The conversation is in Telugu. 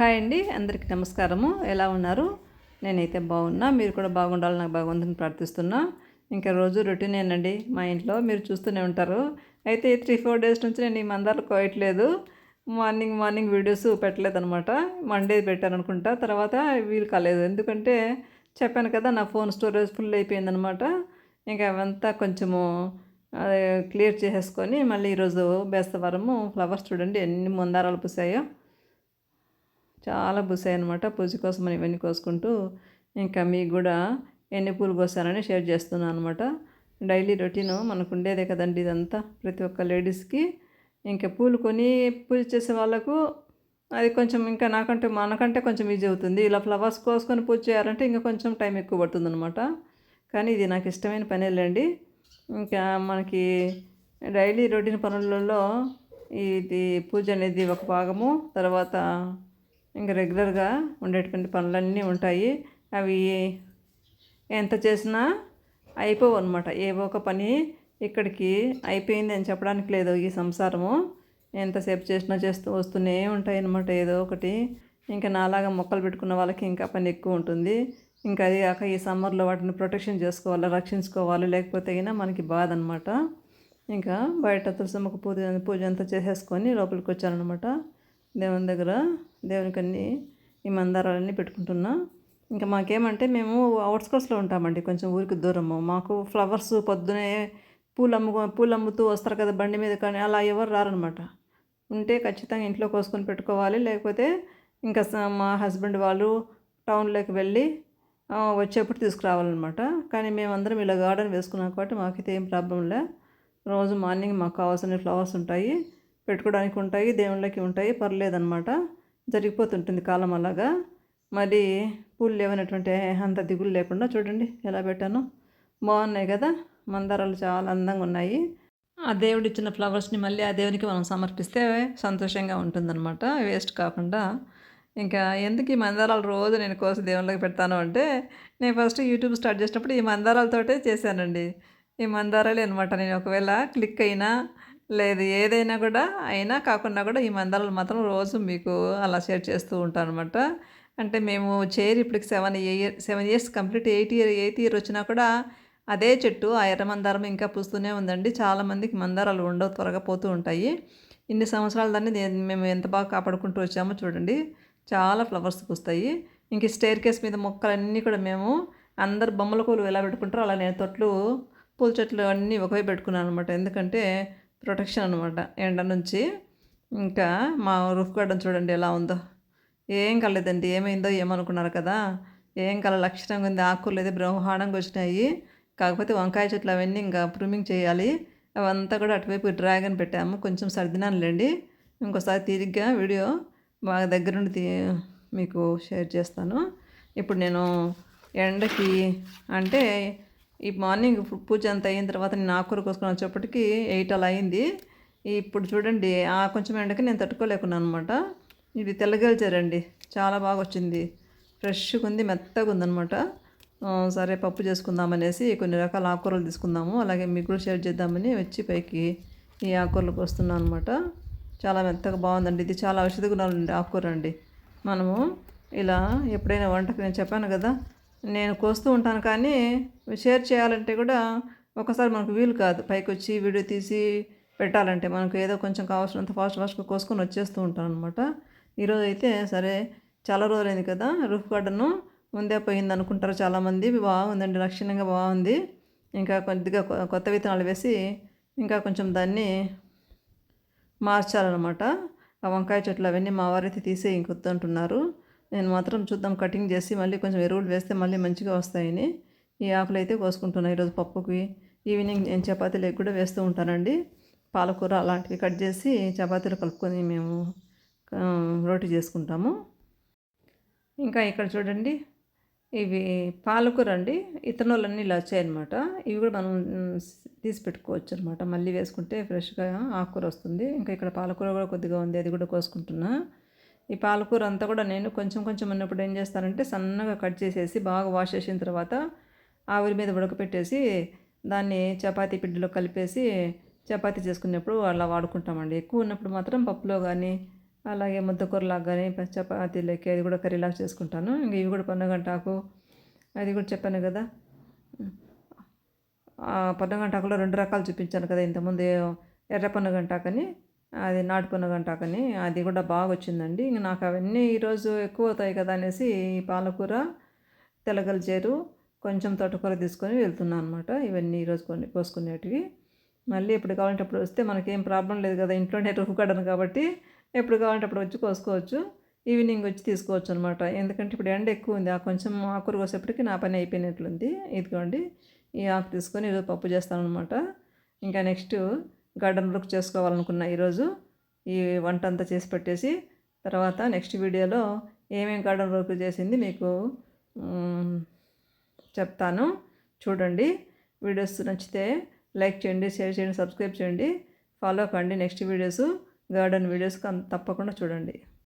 హాయ్ అండి అందరికీ నమస్కారము. ఎలా ఉన్నారు? నేనైతే బాగున్నా. మీరు కూడా బాగుండాలి నాకు బాగుందని ప్రార్థిస్తున్నా. ఇంకా రోజు రొటీనేనండి మా ఇంట్లో మీరు చూస్తూనే ఉంటారు. అయితే త్రీ ఫోర్ డేస్ నుంచి నేను ఈ మందాలు కోయట్లేదు. మార్నింగ్ మార్నింగ్ వీడియోస్ పెట్టలేదు అనమాట మండే పెట్టాను అనుకుంటా తర్వాత వీలు కాలేదు. ఎందుకంటే చెప్పాను కదా నా ఫోన్ స్టోరేజ్ ఫుల్ అయిపోయిందనమాట ఇంకా అవంతా కొంచెము క్లియర్ చేసేసుకొని మళ్ళీ ఈరోజు బేస్తవారము ఫ్లవర్స్ చూడండి ఎన్ని మందారాలు పూసాయో. చాలా బుసాయి అనమాట పూజ కోసం ఇవన్నీ కోసుకుంటూ ఇంకా మీకు కూడా ఎన్ని పూలు కోసానని షేర్ చేస్తున్నాను అనమాట డైలీ రొటీన్ మనకు ఉండేదే కదండి ఇదంతా ప్రతి ఒక్క లేడీస్కి. ఇంకా పూలు కొని పూజ చేసే వాళ్ళకు అది కొంచెం ఇంకా నాకంటే మనకంటే కొంచెం ఈజీ అవుతుంది. ఇలా ఫ్లవర్స్ కోసుకొని పూజ చేయాలంటే ఇంకా కొంచెం టైం ఎక్కువ పడుతుంది అనమాట కానీ ఇది నాకు ఇష్టమైన పనేలేండి ఇంకా మనకి డైలీ రొటీన్ పనులలో ఇది పూజ అనేది ఒక భాగము. తర్వాత ఇంకా రెగ్యులర్గా ఉండేటువంటి పనులన్నీ ఉంటాయి. అవి ఎంత చేసినా అయిపోవు అనమాట ఏవో ఒక పని ఇక్కడికి అయిపోయింది అని చెప్పడానికి లేదు ఈ సంసారము. ఎంతసేపు చేసినా చేస్తూ వస్తూనే ఉంటాయి అనమాట ఏదో ఒకటి. ఇంకా నాలాగా మొక్కలు పెట్టుకున్న వాళ్ళకి ఇంకా పని ఎక్కువ ఉంటుంది. ఇంకా అది కాక ఈ సమ్మర్లో వాటిని ప్రొటెక్షన్ చేసుకోవాలి రక్షించుకోవాలి లేకపోతే అయినా మనకి బాధ అనమాట ఇంకా బయట తులసమ్మకు పూజ పూజ అంతా చేసేసుకొని లోపలికి వచ్చానమాట దేవుని దగ్గర దేవునికి అన్ని ఈ మందారాలన్నీ పెట్టుకుంటున్నా. ఇంకా మాకేమంటే మేము అవుట్స్కర్ట్స్లో ఉంటామండి కొంచెం ఊరికి దూరము. మాకు ఫ్లవర్స్ పొద్దునే పూలు అమ్ము పూలు అమ్ముతూ వస్తారు కదా బండి మీద కానీ అలా ఎవరు రారనమాట. ఉంటే ఖచ్చితంగా ఇంట్లో కోసుకొని పెట్టుకోవాలి. లేకపోతే ఇంకా మా హస్బెండ్ వాళ్ళు టౌన్లోకి వెళ్ళి వచ్చేప్పుడు తీసుకురావాలన్నమాట. కానీ మేమందరం ఇలా గార్డెన్ వేసుకున్నాం కాబట్టి మాకైతే ఏం ప్రాబ్లం లే. రోజు మార్నింగ్ మాకు కావాల్సిన ఫ్లవర్స్ ఉంటాయి. పెట్టుకోవడానికి ఉంటాయి దేవుళ్ళకి ఉంటాయి పర్లేదన్నమాట. జరిగిపోతుంటుంది కాలం అలాగా. మరి పూలు లేవనటువంటి అంత దిగులు లేకుండా చూడండి ఎలా పెట్టాను. బాగున్నాయి కదా మందారాలు చాలా అందంగా ఉన్నాయి. ఆ దేవుడు ఇచ్చిన ఫ్లవర్స్ని మళ్ళీ ఆ దేవునికి మనం సమర్పిస్తే సంతోషంగా ఉంటుందన్నమాట. వేస్ట్ కాకుండా. ఇంకా ఎందుకు ఈ మందారాలు రోజు నేను కోసి దేవుళ్ళకి పెడతాను అంటే నేను ఫస్ట్ యూట్యూబ్ స్టార్ట్ చేసినప్పుడు ఈ మందారాలతోటే చేశానండి. ఈ మందారాలే అనమాట నేను ఒకవేళ క్లిక్ అయినా లేదు ఏదైనా కూడా అయినా కాకుండా కూడా ఈ మందారాలు మాత్రం రోజు మీకు అలా షేర్ చేస్తూ ఉంటాను అనమాట అంటే మేము చేరి ఇప్పటికి seven year seven years complete eight year eighth year వచ్చినా కూడా అదే చెట్టు ఆ ఎర్ర మందారం ఇంకా పూస్తూనే ఉందండి. చాలామందికి మందారాలు ఉండవు త్వరగా పోతూ ఉంటాయి. ఇన్ని సంవత్సరాల దాన్ని మేము ఎంత బాగా కాపాడుకుంటూ వచ్చామో చూడండి. చాలా ఫ్లవర్స్ పూస్తాయి. ఇంక స్టేర్ కేస్ మీద మొక్కలన్నీ కూడా మేము అందరు బొమ్మల కూలు ఎలా పెట్టుకుంటారో అలా నేను తొట్లు పూల చెట్లు అన్నీ ఒకవే పెట్టుకున్నాను అనమాట ఎందుకంటే ప్రొటెక్షన్ అనమాట ఎండ నుంచి ఇంకా మా రూఫ్ గార్డెన్ చూడండి ఎలా ఉందో. ఏం కలలేదండి ఏమైందో ఏమనుకున్నారు కదా. ఏం కల లక్షణంగా ఉంది ఆకులు అయితే బ్రహ్మాండంగా వచ్చినాయి. కాకపోతే వంకాయ చెట్లు అవన్నీ ఇంకా ప్రూమింగ్ చేయాలి. అవంతా కూడా అటువైపు డ్రాగన్ పెట్టాము కొంచెం సర్దినానులేండి. ఇంకోసారి తిరిగ్గా వీడియో బాగా దగ్గరుండి తీ మీకు షేర్ చేస్తాను. ఇప్పుడు నేను ఎండకి అంటే ఈ మార్నింగ్ పూజ అంత అయిన తర్వాత నేను ఆకుకూర కోసుకొని వచ్చేప్పటికి ఎయిట్ అలా అయింది. ఇప్పుడు చూడండి ఆ కొంచెం ఎండకి నేను తట్టుకోలేకున్నాను అనమాట ఇది తెల్లగలిచారండి చాలా బాగా వచ్చింది. ఫ్రెష్గా ఉంది మెత్తగా ఉందనమాట సరే పప్పు చేసుకుందామనేసి కొన్ని రకాల ఆకుకూరలు తీసుకుందాము. అలాగే మీకు కూడా షేర్ చేద్దామని వచ్చి పైకి ఈ ఆకుకూరలు వస్తున్నాను అనమాట చాలా మెత్తగా బాగుందండి. ఇది చాలా ఔషధ గుణాలు అండి ఆకుకూర అండి. మనము ఇలా ఎప్పుడైనా వంటకు నేను చెప్పాను కదా నేను కోస్తూ ఉంటాను కానీ షేర్ చేయాలంటే కూడా ఒకసారి మనకు వీలు కాదు. పైకి వచ్చి వీడియో తీసి పెట్టాలంటే మనకు ఏదో కొంచెం కావాల్సినంత ఫాస్ట్ ఫాస్ట్గా కోసుకొని వచ్చేస్తూ ఉంటాను అనమాట ఈరోజు అయితే సరే చాలా రోజులైంది కదా రూఫ్ గార్డెన్ ముందే పోయింది అనుకుంటారు చాలామంది. బాగుందండి లక్షణంగా బాగుంది ఇంకా కొద్దిగా కొ- కొత్త విత్తనాలు వేసి ఇంకా కొంచెం దాన్ని మార్చాలన్నమాట. ఆ వంకాయ చెట్లు అవన్నీ మా వారైతే తీసి ఇంకొద్దంటున్నారు. నేను మాత్రం చూద్దాం కటింగ్ చేసి మళ్ళీ కొంచెం ఎరువులు వేస్తే మళ్ళీ మంచిగా వస్తాయని. ఈ ఆకులు అయితే కోసుకుంటున్నాను ఈరోజు పప్పుకి. ఈవినింగ్ నేను చపాతీలకు కూడా వేస్తూ ఉంటానండి. పాలకూర అలాంటివి కట్ చేసి చపాతీలు కలుపుకొని మేము రోటీ చేసుకుంటాము. ఇంకా ఇక్కడ చూడండి ఇవి పాలకూర అండి. ఇతనోళ్ళన్నీ ఇలా వచ్చాయన్నమాట. ఇవి కూడా మనం తీసి పెట్టుకోవచ్చు అనమాట మళ్ళీ వేసుకుంటే ఫ్రెష్గా ఆకుకూర వస్తుంది. ఇంకా ఇక్కడ పాలకూర కూడా కొద్దిగా ఉంది అది కూడా కోసుకుంటున్నా. ఈ పాలకూర అంతా కూడా నేను కొంచెం కొంచెం ఉన్నప్పుడు ఏం చేస్తానంటే సన్నగా కట్ చేసేసి బాగా వాష్ చేసిన తర్వాత ఆవిరి మీద ఉడకపెట్టేసి దాన్ని చపాతీ పిండిలో కలిపేసి చపాతీ చేసుకునేప్పుడు అలా వాడుకుంటామండి. ఎక్కువ ఉన్నప్పుడు మాత్రం పప్పులో కానీ అలాగే ముద్దకూరలాగా కానీ చపాతీలకి అది కూడా కర్రీలాగా చేసుకుంటాను. ఇంక ఇవి కూడా పన్నగంటాకు అది కూడా చెప్పాను కదా. పన్నగంటాకులో రెండు రకాలు చూపించాను కదా ఇంతకుముందు ఎర్ర పన్నగంటాకని అది నాటు పొన్నగంటాకని అది కూడా బాగా వచ్చిందండి ఇంక నాకు అవన్నీ ఈరోజు ఎక్కువ అవుతాయి కదా అనేసి ఈ పాలకూర చేరు కొంచెం తోటకూర తీసుకొని వెళ్తున్నాను అనమాట ఇవన్నీ ఈరోజు కొన్ని కోసుకునేటివి. మళ్ళీ ఎప్పుడు కావాలంటే అప్పుడు వస్తే మనకేం ప్రాబ్లం లేదు కదా ఇంట్లోనే రూఫ్ కడను కాబట్టి ఎప్పుడు కావాలంటే అప్పుడు వచ్చి కోసుకోవచ్చు. ఈవినింగ్ వచ్చి తీసుకోవచ్చు అనమాట ఎందుకంటే ఇప్పుడు ఎండ ఎక్కువ ఉంది ఆ కొంచెం ఆకురు కోసేపటికి నా పని అయిపోయినట్లుంది. ఇదిగోండి ఈ ఆకు తీసుకొని ఈరోజు పప్పు చేస్తాను అనమాట ఇంకా నెక్స్ట్ గార్డెన్ వర్క్ చేసుకోవాలనుకున్నా ఈరోజు ఈ వంట అంతా చేసి పెట్టేసి తర్వాత నెక్స్ట్ వీడియోలో ఏమేమి గార్డెన్ వర్క్ చేసింది మీకు చెప్తాను. చూడండి. వీడియోస్ నచ్చితే లైక్ చేయండి షేర్ చేయండి సబ్స్క్రైబ్ చేయండి. ఫాలో కండి. నెక్స్ట్ వీడియోస్ గార్డెన్ వీడియోస్ తప్పకుండా చూడండి.